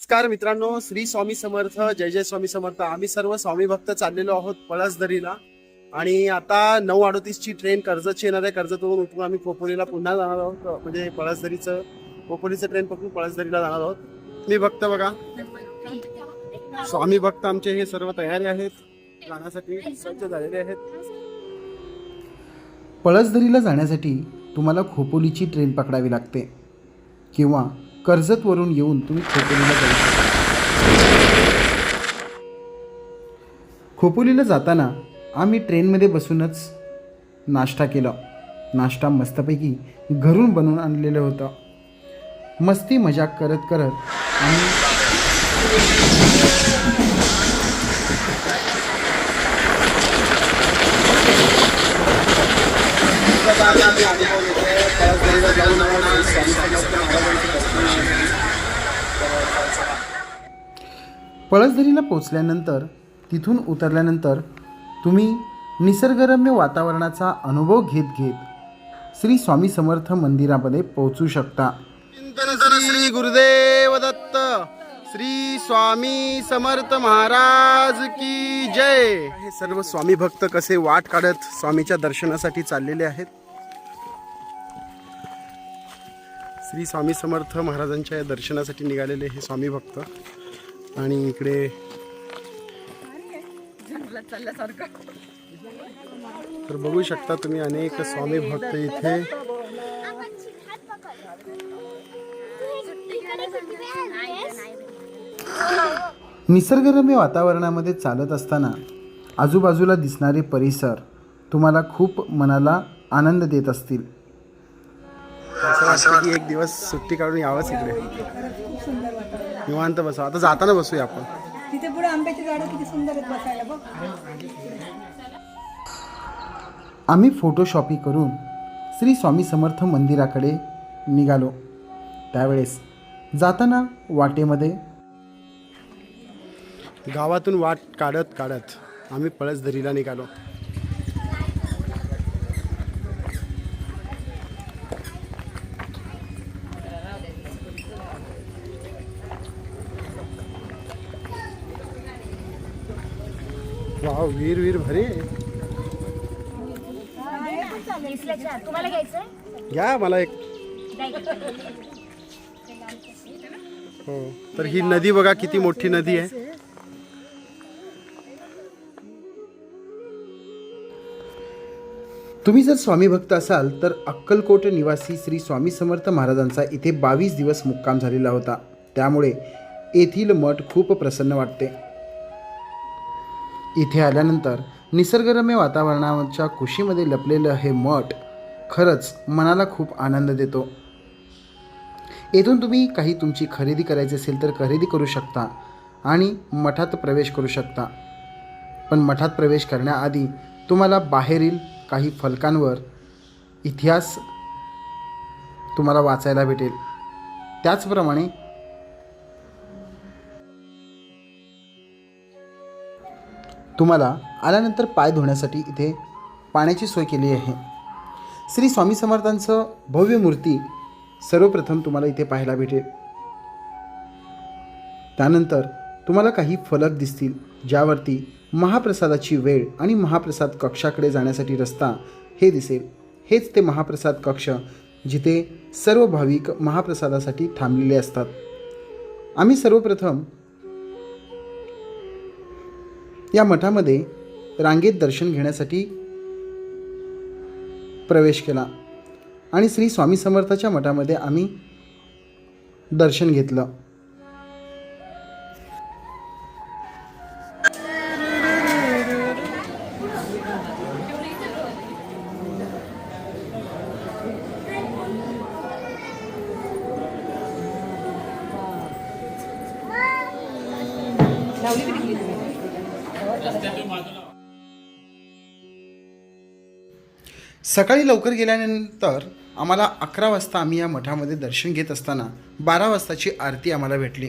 नमस्कार मित्रांनो श्री स्वामी समर्थ जय जय स्वामी समर्थ. आम्ही सर्व स्वामी भक्त चाललेलो आहोत पळसदरीला. आणि आता नऊ अडतीसची ट्रेन कर्जतची येणार आहे कर्जतवरून उठून आम्ही खोपोलीला पुन्हा जाणार आहोत. म्हणजे पळसदरीचं खोपोलीचं ट्रेन पकडून पळसदरीला जाणार आहोत. मी भक्त बघा. स्वामी भक्त आमचे हे सर्व तयारी आहेत. जाण्यासाठी सज्ज झालेले आहेत. पळसदरीला जाण्यासाठी तुम्हाला खोपोलीची ट्रेन पकडावी लागते. किंवा कर्जतवरून येऊन तुम्ही खोपोलीला जाऊ शकता. खोपोलीला जाताना आम्ही ट्रेनमध्ये बसूनच नाश्ता केला. नाश्ता मस्तपैकी घरून बनवून आणलेलं होतं. मस्ती मजाक करत करत आम्ही पळसदरीला पोचल्यानंतर तिथून उतरल्यानंतर तुम्ही निसर्गरम्य वातावरणाचा अनुभव घेत घेत श्री स्वामी समर्थ मंदिरामध्ये पोहोचू शकता. चिंतन श्री गुरुदेव दत्त श्री स्वामी समर्थ महाराज की जय. हे सर्व स्वामी भक्त कसे वाट काढत स्वामीच्या दर्शनासाठी चाललेले आहेत? श्री स्वामी समर्थ महाराजांच्या या दर्शनासाठी निघालेले हे स्वामी भक्त. आणि इकडे तर बघू शकता तुम्ही अनेक स्वामी भक्त इथे. निसर्गरम्य वातावरणामध्ये चालत असताना आजूबाजूला दिसणारे परिसर तुम्हाला खूप मनाला आनंद देत असतील. वाटतं की एक दिवस सुट्टी काढून यावंच इकडे. निवांत बसा. आता जाताना बसूया आपण. तिथे पुढे आंब्याची झाडं किती सुंदर आहेत बसायला बघ. आम्ही फोटोशॉपी करून श्री स्वामी समर्थ मंदिराकडे निघालो. त्यावेळेस जाताना वाटेमध्ये गावातून वाट काढत काढत आम्ही पळसदरीला निघालो. वाव वीर वीर भरे. तुम्हाला घ्या मला एक. हो तर ही नदी बघा किती मोठी नदी आहे. तुम्ही जर स्वामी भक्त असाल तर अक्कलकोट निवासी श्री स्वामी समर्थ महाराजांचा इथे बावीस दिवस मुक्काम झालेला होता. त्यामुळे येथील मठ खूप प्रसन्न वाटते. इथे आल्यानंतर निसर्गरम्य वातावरणाच्या कुशीमध्ये लपलेलं हे मठ खरंच मनाला खूप आनंद देतो. येथून तुम्ही काही तुमची खरेदी करायची असेल तर खरेदी करू शकता आणि मठात प्रवेश करू शकता. पण मठात प्रवेश करण्याआधी तुम्हाला बाहेरील काही फलकांवर इतिहास तुम्हाला वाचायला भेटेल. त्याचप्रमाणे तुम्हाला आल्यानंतर पाय धुण्यासाठी इथे पाण्याची सोय केली आहे. श्री स्वामी समर्थांचं भव्य मूर्ती सर्वप्रथम तुम्हाला इथे पाहायला भेटेल. त्यानंतर तुम्हाला काही फलक दिसतील ज्यावरती महाप्रसादाची वेळ आणि महाप्रसाद कक्षाकडे जाण्यासाठी रस्ता हे दिसेल. हेच ते महाप्रसाद कक्ष जिथे सर्व भाविक महाप्रसादासाठी थांबलेले असतात. आम्ही सर्वप्रथम या मठामध्ये रांगेत दर्शन घेण्यासाठी प्रवेश केला. आणि श्री स्वामी समर्थाच्या मठामध्ये आम्ही दर्शन घेतलं. सकाळी लवकर गेल्यानंतर आम्हाला अकरा वाजता आम्ही या मठामध्ये दर्शन घेत असताना बारा वाजताची आरती आम्हाला भेटली.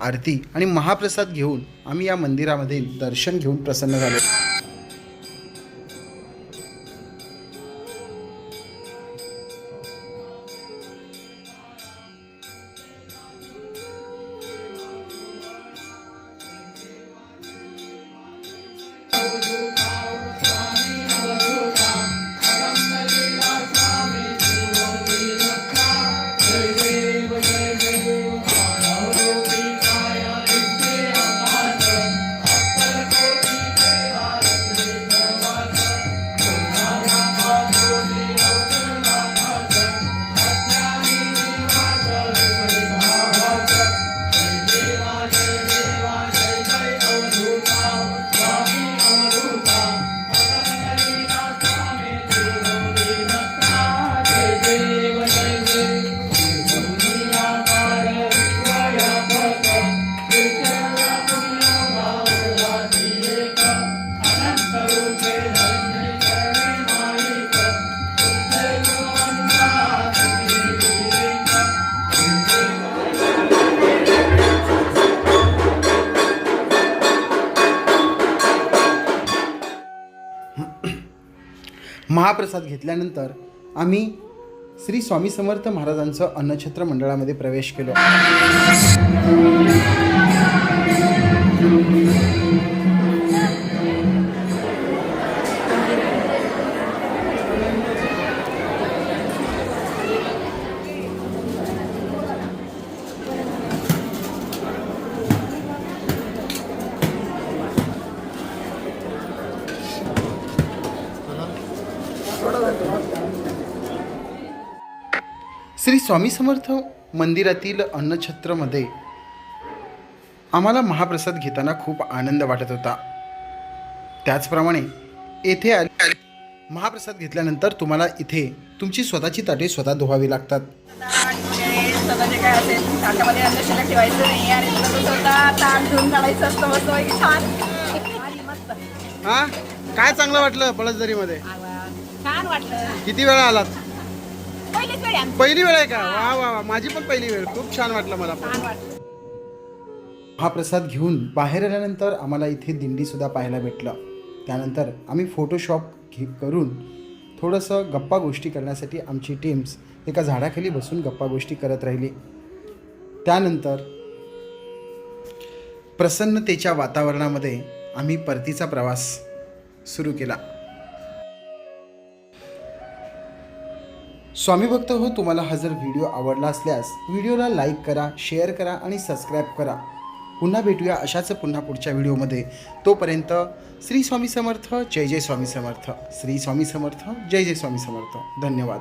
आरती आणि महाप्रसाद घेऊन आम्ही या मंदिरामध्ये दर्शन घेऊन प्रसन्न झालो. महाप्रसाद घेतल्यानंतर आम्ही श्री स्वामी समर्थ महाराजांचं अन्नछत्र मंडळामध्ये प्रवेश केलो. श्री स्वामी समर्थ मंदिरातील अन्नछत्रमध्ये आम्हाला महाप्रसाद घेताना खूप आनंद वाटत होता. त्याचप्रमाणे येथे आले महाप्रसाद घेतल्यानंतर तुम्हाला इथे तुमची स्वतःची ताटे स्वतः धुवावी लागतात. काय असेल ताटामध्ये अन्न शिल्लक ठेवायचं नाही आणि तुला तो स्वतः ताट धुवून काढायचं असतं मस्त पैकी छान भारी, मस्त हा? काय चांगलं वाटलं पळसदरीमध्ये? छान वाटलं. किती वेळा आलात? पहिलीच वेळी आमची. पहिली वेळ आहे का? वा वा वा. माझी पण पहिली वेळ. खूप छान वाटलं मला पण. छान वाटलं. महाप्रसाद घेऊन बाहेर आल्यानंतर आम्हाला इथे दिंडीसुद्धा पाहायला भेटलं. त्यानंतर आम्ही फोटोशॉप घे करून थोडंसं गप्पा गोष्टी करण्यासाठी आमची टीम्स एका झाडाखाली बसून गप्पा गोष्टी करत राहिली. त्यानंतर प्रसन्नतेच्या वातावरणामध्ये आम्ही परतीचा प्रवास सुरू केला. स्वामी भक्त हो तुम्हाला हा जर व्हिडिओ आवडला असल्यास व्हिडिओला लाईक करा शेअर करा आणि सबस्क्राईब करा. पुन्हा भेटूया अशाच पुन्हा पुढच्या व्हिडिओमध्ये तोपर्यंत श्री स्वामी समर्थ जय जय स्वामी समर्थ. श्री स्वामी समर्थ जय जय स्वामी समर्थ. धन्यवाद.